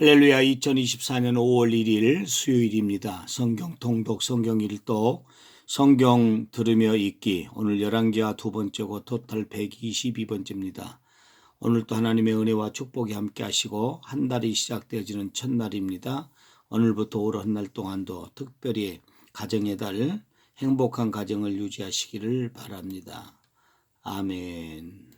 할렐루야 2024년 5월 1일 수요일입니다. 성경 통독 성경 일독 성경 들으며 읽기 오늘 11개와 두 번째고 토탈 122번째입니다. 오늘도 하나님의 은혜와 축복이 함께 하시고 한 달이 시작되어지는 첫날입니다. 오늘부터 올 한 날 동안도 특별히 가정의 달 행복한 가정을 유지하시기를 바랍니다. 아멘.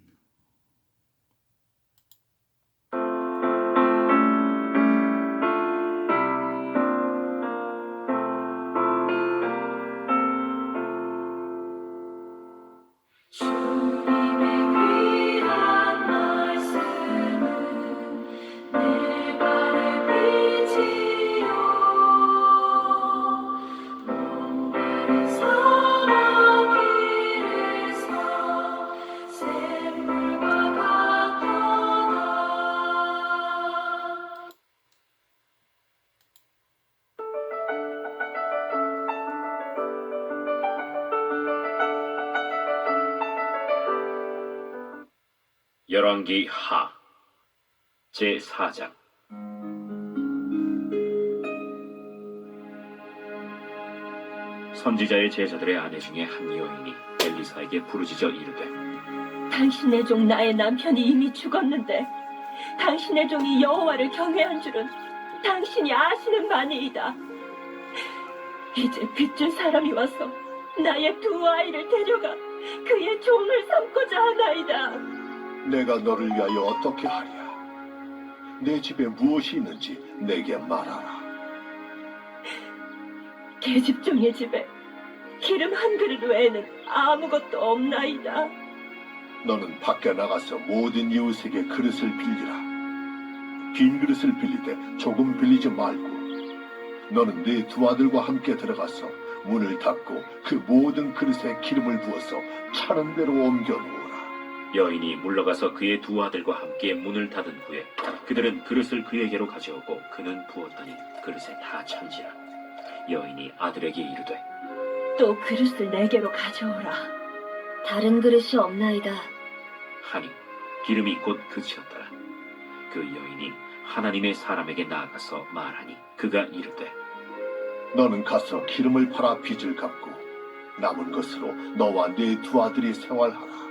열왕기 하 제4장 선지자의 제자들의 아내 중에 한 여인이 엘리사에게 부르짖어 이르되 당신의 종 나의 남편이 이미 죽었는데 당신의 종이 여호와를 경외한 줄은 당신이 아시는 바니이다. 이제 빚줄 사람이 와서 나의 두 아이를 데려가 그의 종을 삼고자 하나이다. 내가 너를 위하여 어떻게 하랴? 내 집에 무엇이 있는지 내게 말하라. 계집종의 집에 기름 한 그릇 외에는 아무것도 없나이다. 너는 밖에 나가서 모든 이웃에게 그릇을 빌리라. 빈 그릇을 빌리되 조금 빌리지 말고 너는 네 두 아들과 함께 들어가서 문을 닫고 그 모든 그릇에 기름을 부어서 차는 대로 옮겨 놓으라. 여인이 물러가서 그의 두 아들과 함께 문을 닫은 후에 그들은 그릇을 그에게로 가져오고 그는 부었더니 그릇에 다 찬지라 여인이 아들에게 이르되 또 그릇을 내게로 가져오라. 다른 그릇이 없나이다. 하니 기름이 곧 그치었더라 그 여인이 하나님의 사람에게 나아가서 말하니 그가 이르되 너는 가서 기름을 팔아 빚을 갚고 남은 것으로 너와 네 두 아들이 생활하라.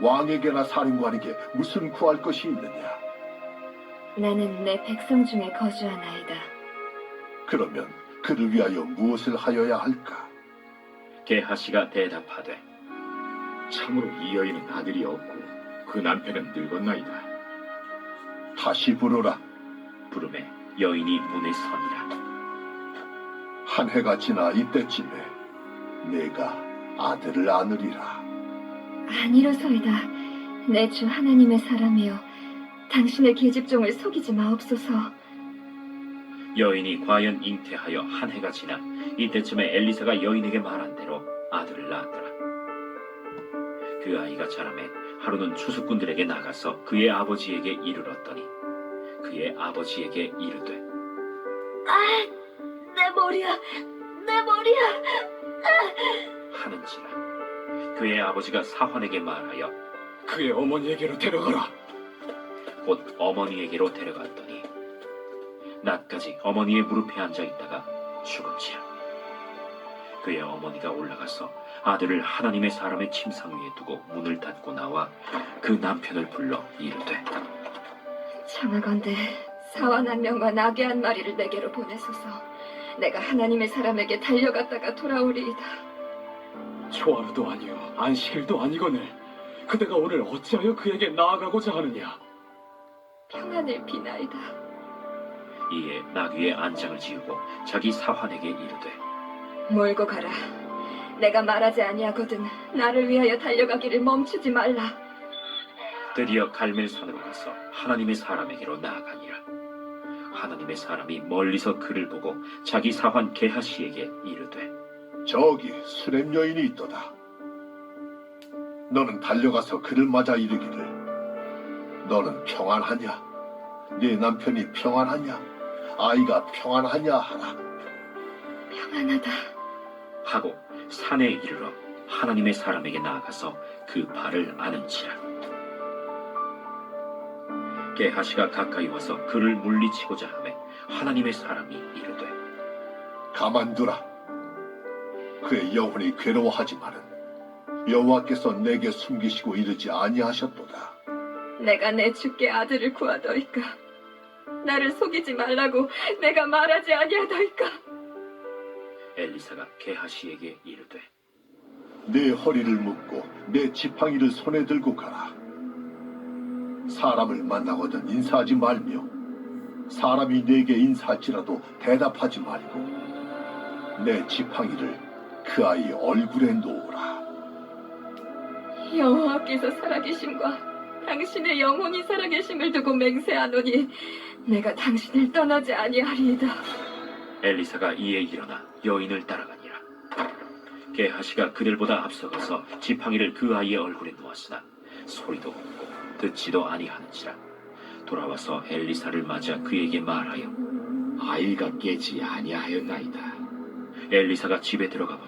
왕에게나 사령관에게 무슨 구할 것이 있느냐? 나는 내 백성 중에 거주하나이다. 그러면 그를 위하여 무엇을 하여야 할까? 게하시가 대답하되 참으로 이 여인은 아들이 없고 그 남편은 늙었나이다. 다시 부르라. 부름에 여인이 문에 서니라 한 해가 지나 이때쯤에 내가 아들을 안으리라. 아니로소이다. 내 주 하나님의 사람이여, 당신의 계집종을 속이지 마옵소서. 여인이 과연 잉태하여 한 해가 지나 이때쯤에 엘리사가 여인에게 말한 대로 아들을 낳았더라. 그 아이가 자라매 하루는 추수꾼들에게 나가서 그의 아버지에게 이르렀더니 그의 아버지에게 이르되 내 머리야, 내 머리야. 하는지라 그의 아버지가 사환에게 말하여 그의 어머니에게로 데려가라. 곧 어머니에게로 데려갔더니 낮까지 어머니의 무릎에 앉아 있다가 죽은지라 그의 어머니가 올라가서 아들을 하나님의 사람의 침상 위에 두고 문을 닫고 나와 그 남편을 불러 이르되 청하건대 사원 한 명과 나귀 한 마리를 내게로 보내소서. 내가 하나님의 사람에게 달려갔다가 돌아오리이다. 초하루도 아니요 안식일도 아니거늘 그대가 오늘 어찌하여 그에게 나아가고자 하느냐? 평안을 비나이다. 이에 나귀의 안장을 지우고 자기 사환에게 이르되 몰고 가라. 내가 말하지 아니하거든 나를 위하여 달려가기를 멈추지 말라. 드디어 갈멜산으로 가서 하나님의 사람에게로 나아가니라 하나님의 사람이 멀리서 그를 보고 자기 사환 게하시에게 이르되 저기 수렘 여인이 있도다. 너는 달려가서 그를 맞아 이르기를 너는 평안하냐? 네 남편이 평안하냐? 아이가 평안하냐 하라. 평안하다. 하고 산에 이르러 하나님의 사람에게 나아가서 그 발을 아는지라 게하시가 가까이 와서 그를 물리치고자 하매 하나님의 사람이 이르되 가만두라. 그의 영혼이 괴로워하지만은 여호와께서 내게 숨기시고 이르지 아니하셨도다. 내가 내 주께 아들을 구하더이까. 나를 속이지 말라고 내가 말하지 아니하더이까. 엘리사가 게하시에게 이르되 내 허리를 묶고 내 지팡이를 손에 들고 가라. 사람을 만나거든 인사하지 말며 사람이 내게 인사할지라도 대답하지 말고 내 지팡이를 그 아이 얼굴에 놓으라. 여호와께서 살아계심과 당신의 영혼이 살아계심을 두고 맹세하노니 내가 당신을 떠나지 아니하리이다. 엘리사가 이에 일어나 여인을 따라가니라. 게하시가 그들보다 앞서가서 지팡이를 그 아이의 얼굴에 놓았으나 소리도 없고 듣지도 아니하는지라. 돌아와서 엘리사를 맞아 그에게 말하여 아이가 깨지 아니하였나이다. 엘리사가 집에 들어가 보니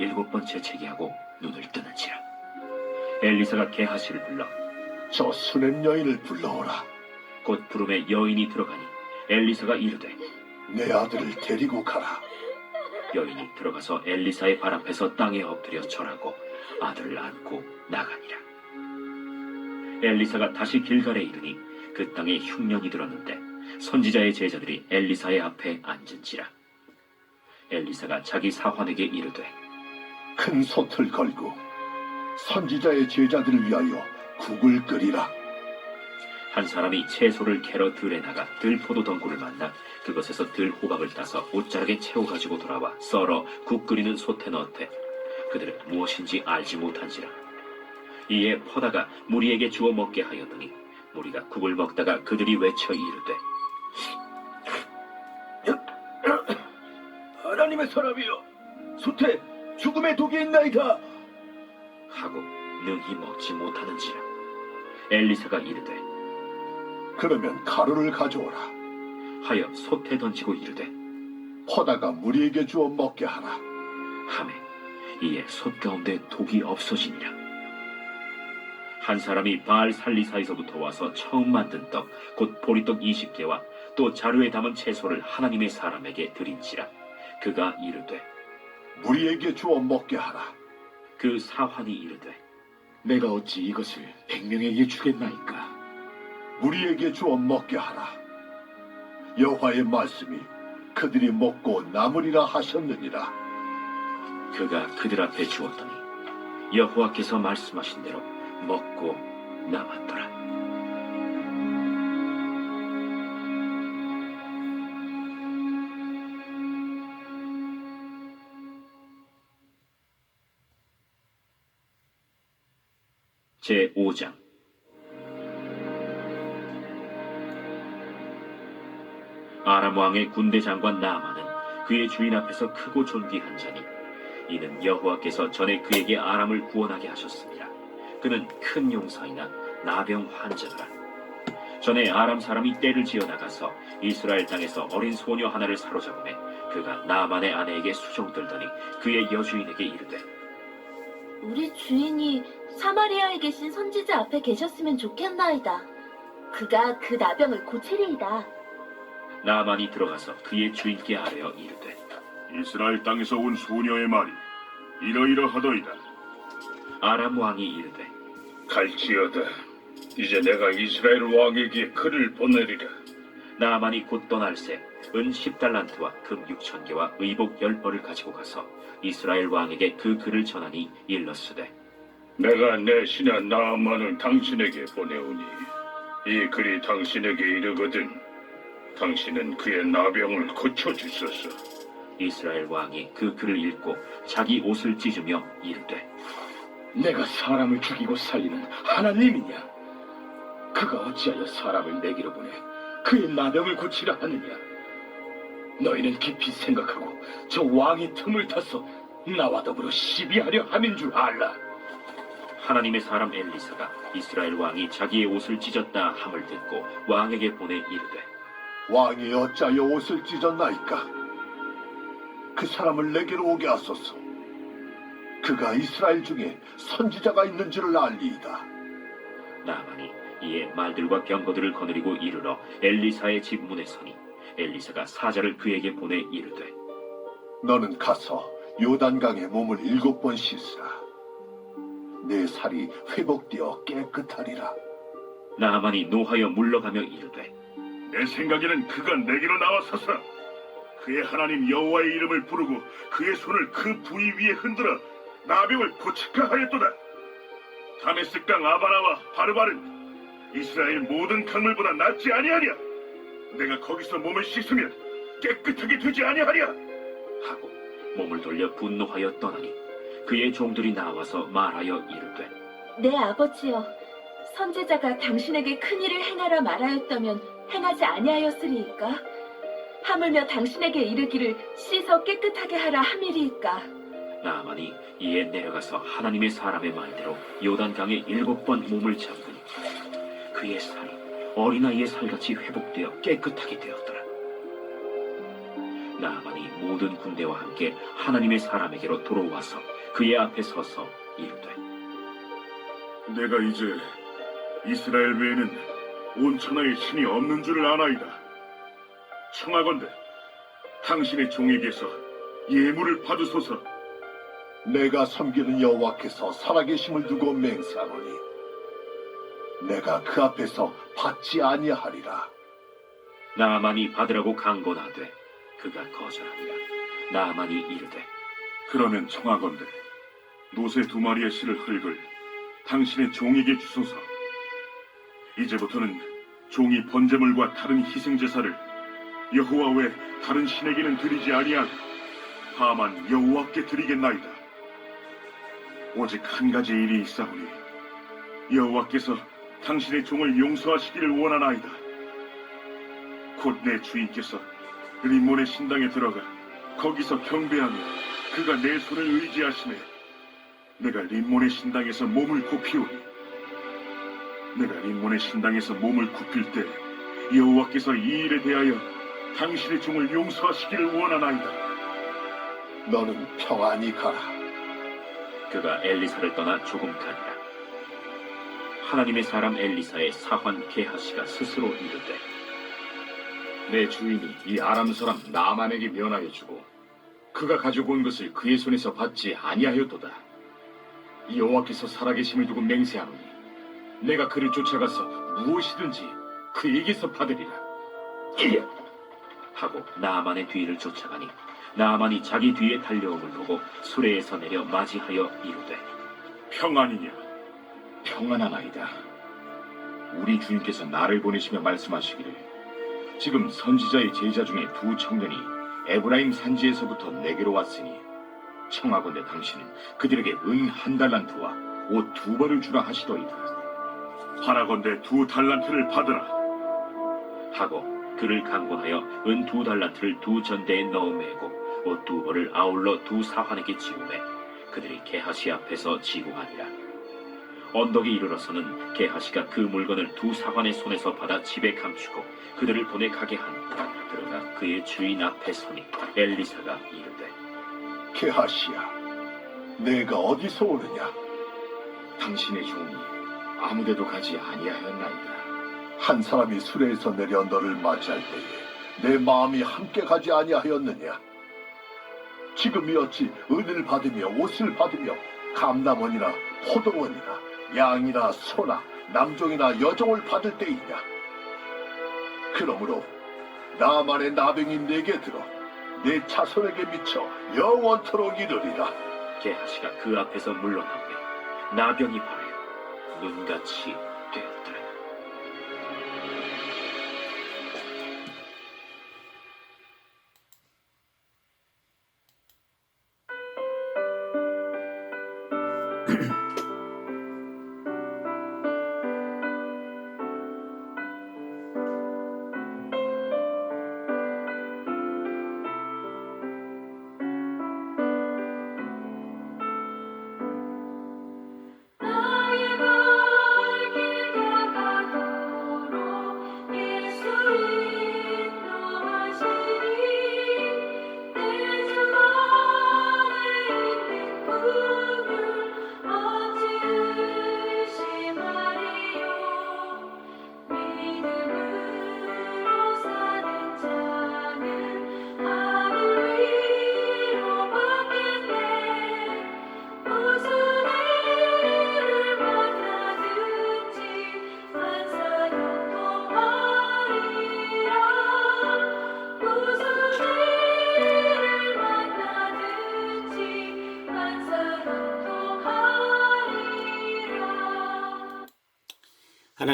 일곱 번 재채기하고 눈을 뜨는지라. 엘리사가 게하시를 불러 저 수냄 여인을 불러오라. 곧 부름에 여인이 들어가니 엘리사가 이르되 내 아들을 데리고 가라. 여인이 들어가서 엘리사의 발 앞에서 땅에 엎드려 절하고 아들을 안고 나가니라. 엘리사가 다시 길갈에 이르니 그 땅에 흉년이 들었는데 선지자의 제자들이 엘리사의 앞에 앉은지라. 엘리사가 자기 사환에게 이르되 큰 솥을 걸고 선지자의 제자들을 위하여 국을 끓이라. 한 사람이 채소를 캐러 들에 나가 들포도 덩굴을 만나 그것에서 들 호박을 따서 옷자락에 채워 가지고 돌아와 썰어 국 끓이는 솥에 넣되 그들은 무엇인지 알지 못한지라 이에 퍼다가 무리에게 주어 먹게 하였더니 무리가 국을 먹다가 그들이 외쳐 이르되 하나님의 사람이여, 솥에 죽음의 독이 있나이다. 하고 능히 먹지 못하는지라 엘리사가 이르되 그러면 가루를 가져오라. 하여 솥에 던지고 이르되 퍼다가 무리에게 주어 먹게 하라. 함에 이에 솥 가운데 독이 없어지니라 한 사람이 바알 살리사에서부터 와서 처음 만든 떡 곧 보리떡 20개와 또 자루에 담은 채소를 하나님의 사람에게 드린지라 그가 이르되 무리에게 주어 먹게 하라. 그 사환이 이르되 내가 어찌 이것을 백명에게 주겠나이까? 무리에게 주어 먹게 하라. 여호와의 말씀이 그들이 먹고 남으리라 하셨느니라. 그가 그들 앞에 주었더니 여호와께서 말씀하신 대로 먹고 남았더라 제 5장 아람 왕의 군대 장관 나아만은 그의 주인 앞에서 크고 존귀한 자니 이는 여호와께서 전에 그에게 아람을 구원하게 하셨습니다. 그는 큰 용사이나 나병 환자더라. 전에 아람 사람이 떼를 지어 나가서 이스라엘 땅에서 어린 소녀 하나를 사로잡음에 그가 나만의 아내에게 수종들더니 그의 여주인에게 이르되 우리 주인이 사마리아에 계신 선지자 앞에 계셨으면 좋겠나이다. 그가 그 나병을 고치리이다. 나만이 들어가서 그의 주인께 아뢰어 이르되 이스라엘 땅에서 온 소녀의 말이 이러이러하더이다. 아람 왕이 이르되 갈지어다. 이제 내가 이스라엘 왕에게 글을 보내리라. 나만이 곧 떠날새 은 10달란트와 금 6천 개와 의복 10벌을 가지고 가서 이스라엘 왕에게 그 글을 전하니 일렀으되 내가 내 신하 나아만을 당신에게 보내오니 이 글이 당신에게 이르거든 당신은 그의 나병을 고쳐 주소서. 이스라엘 왕이 그 글을 읽고 자기 옷을 찢으며 이르되 내가 사람을 죽이고 살리는 하나님이냐? 그가 어찌하여 사람을 내기로 보내 그의 나병을 고치려 하느냐? 너희는 깊이 생각하고 저 왕의 틈을 타서 나와 더불어 시비하려 함인 줄 알라. 하나님의 사람 엘리사가 이스라엘 왕이 자기의 옷을 찢었다 함을 듣고 왕에게 보내 이르되 왕이 어찌하여 옷을 찢었나이까? 그 사람을 내게로 오게 하소서. 그가 이스라엘 중에 선지자가 있는 줄을 알리이다. 나만이 이에 말들과 병거들을 거느리고 이르러 엘리사의 집 문에 서니 엘리사가 사자를 그에게 보내 이르되 너는 가서 요단강에 몸을 일곱 번 씻으라. 내 살이 회복되어 깨끗하리라. 나만이 노하여 물러가며 이르되 내 생각에는 그가 내게로 나와서서 그의 하나님 여호와의 이름을 부르고 그의 손을 그 부위 위에 흔들어 나병을 고칠까 하였도다. 다메스강 아바나와 바르바른 이스라엘 모든 강물보다 낫지 아니하랴. 내가 거기서 몸을 씻으면 깨끗하게 되지 아니하랴. 하고 몸을 돌려 분노하여 떠나니 그의 종들이 나와서 말하여 이르되 내 아버지여, 선지자가 당신에게 큰 일을 행하라 말하였다면 행하지 아니하였으리이까? 하물며 당신에게 이르기를 씻어 깨끗하게 하라 함이리이까? 나만이 이에 내려가서 하나님의 사람의 말대로 요단강에 일곱 번 몸을 잠그니 그의 살이 어린아이의 살같이 회복되어 깨끗하게 되었더라. 나만이 모든 군대와 함께 하나님의 사람에게로 돌아와서 그의 앞에 서서 이르되 내가 이제 이스라엘 외에는 온 천하에 신이 없는 줄을 아나이다. 청하건대 당신의 종에게서 예물을 받으소서. 내가 섬기는 여호와께서 살아계심을 두고 맹세하노니 내가 그 앞에서 받지 아니하리라. 나만이 받으라고 강권하되 그가 거절하니라. 나만이 이르되 그러면 청하건대 노새 두 마리의 실을 흙을 당신의 종에게 주소서. 이제부터는 종이 번제물과 다른 희생 제사를 여호와 외 다른 신에게는 드리지 아니하고 다만 여호와께 드리겠나이다. 오직 한 가지 일이 있사오니 여호와께서 당신의 종을 용서하시기를 원하나이다. 곧 내 주인께서 림몬의 신당에 들어가 거기서 경배하며 그가 내 손을 의지하시네. 내가 림몬의 신당에서 몸을 굽히오니 내가 림몬의 신당에서 몸을 굽힐 때 여호와께서 이 일에 대하여 당신의 종을 용서하시기를 원하나이다. 너는 평안히 가라. 그가 엘리사를 떠나 조금 가니라. 하나님의 사람 엘리사의 사환 게하시가 스스로 이르되 내 주인이 이 아람 사람 나만에게 면하여 주고 그가 가지고 온 것을 그의 손에서 받지 아니하였도다. 여호와께서 살아계심을 두고 맹세하노니 내가 그를 쫓아가서 무엇이든지 그에게서 받으리라. 하고 나아만의 뒤를 쫓아가니 나아만이 자기 뒤에 달려옴을 보고 수레에서 내려 맞이하여 이르되 평안이냐? 평안하나이다. 우리 주인께서 나를 보내시며 말씀하시기를 지금 선지자의 제자 중에 두 청년이 에브라임 산지에서부터 내게로 왔으니 청하건대 당신은 그들에게 은 한 달란트와 옷 두 벌을 주라 하시더이다. 하나건대 두 달란트를 받으라. 하고 그를 강권하여 은 두 달란트를 두 전대에 넣어 매고 옷 두 벌을 아울러 두 사환에게 지우매 그들이 게하시 앞에서 지고 가니라 언덕에 이르러서는 게하시가 그 물건을 두 사환의 손에서 받아 집에 감추고 그들을 보내 가게 하니 들어가 그의 주인 앞에 서니 엘리사가 이르되 게하시야, 내가 어디서 오느냐? 당신의 종이 아무데도 가지 아니하였나이다. 한 사람이 수레에서 내려 너를 맞이할 때에 내 마음이 함께 가지 아니하였느냐? 지금이 어찌 은을 받으며 옷을 받으며 감남원이나 포도원이나 양이나 소나 남종이나 여종을 받을 때이냐? 그러므로 나만의 나병이 내게 들어 내 자손에게 미쳐 영원토록 이르리라. 게하시가 그 앞에서 물러나오매 나병이 발하여 눈같이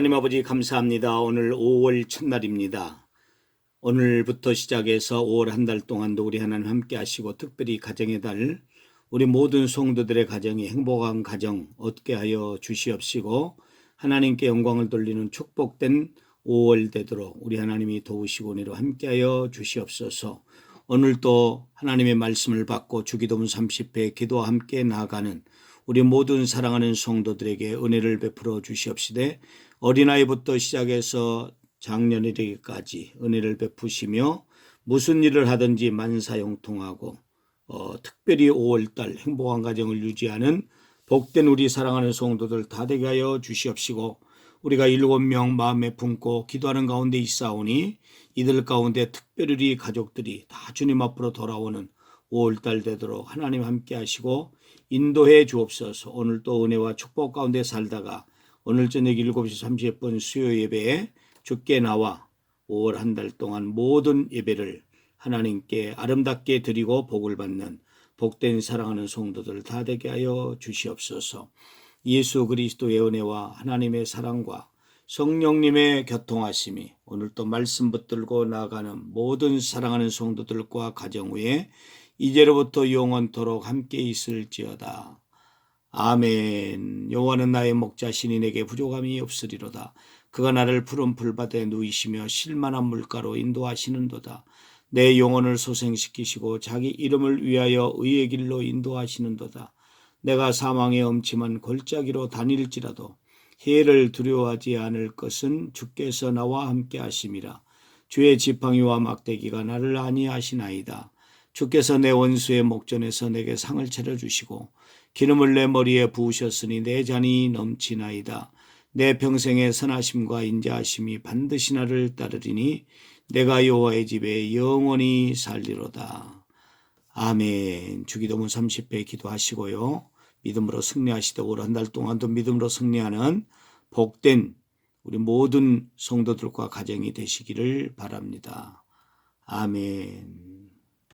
하나님 아버지 감사합니다. 오늘 5월 첫날입니다. 오늘부터 시작해서 5월 한 달 동안도 우리 하나님 함께 하시고 특별히 가정의 달 우리 모든 성도들의 가정이 행복한 가정 얻게 하여 주시옵시고 하나님께 영광을 돌리는 축복된 5월 되도록 우리 하나님이 도우시고 오늘로 함께하여 주시옵소서. 오늘 또 하나님의 말씀을 받고 주기도문 30회 기도와 함께 나아가는 우리 모든 사랑하는 성도들에게 은혜를 베풀어 주시옵시되 어린아이부터 시작해서 장년이되기까지 은혜를 베푸시며 무슨 일을 하든지 만사형통하고 어, 특별히 5월달 행복한 가정을 유지하는 복된 우리 사랑하는 성도들 다 되게 하여 주시옵시고 우리가 일곱 명 마음에 품고 기도하는 가운데 있사오니 이들 가운데 특별히 가족들이 다 주님 앞으로 돌아오는 5월달 되도록 하나님 함께 하시고 인도해 주옵소서 오늘 또 은혜와 축복 가운데 살다가 오늘 저녁 7시 30분 수요 예배에 죽게 나와 5월 한 달 동안 모든 예배를 하나님께 아름답게 드리고 복을 받는 복된 사랑하는 성도들 다 되게 하여 주시옵소서. 예수 그리스도의 은혜와 하나님의 사랑과 성령님의 교통하심이 오늘 또 말씀 붙들고 나가는 모든 사랑하는 성도들과 가정 위에 이제로부터 영원토록 함께 있을지어다. 아멘. 여호와는 나의 목자시니 내게 부족함이 없으리로다. 그가 나를 푸른 풀밭에 누이시며 실만한 물가로 인도하시는도다. 내 영혼을 소생시키시고 자기 이름을 위하여 의의 길로 인도하시는도다. 내가 사망의 엄침한 골짜기로 다닐지라도 해를 두려워하지 않을 것은 주께서 나와 함께 하심이라. 주의 지팡이와 막대기가 나를 안위하시나이다. 주께서 내 원수의 목전에서 내게 상을 차려주시고 기름을 내 머리에 부으셨으니 내 잔이 넘치나이다. 내 평생의 선하심과 인자하심이 반드시 나를 따르리니 내가 여호와의 집에 영원히 살리로다. 아멘. 주기도문 30배 기도하시고요. 믿음으로 승리하시도록 올한 달 동안도 믿음으로 승리하는 복된 우리 모든 성도들과 가정이 되시기를 바랍니다. 아멘.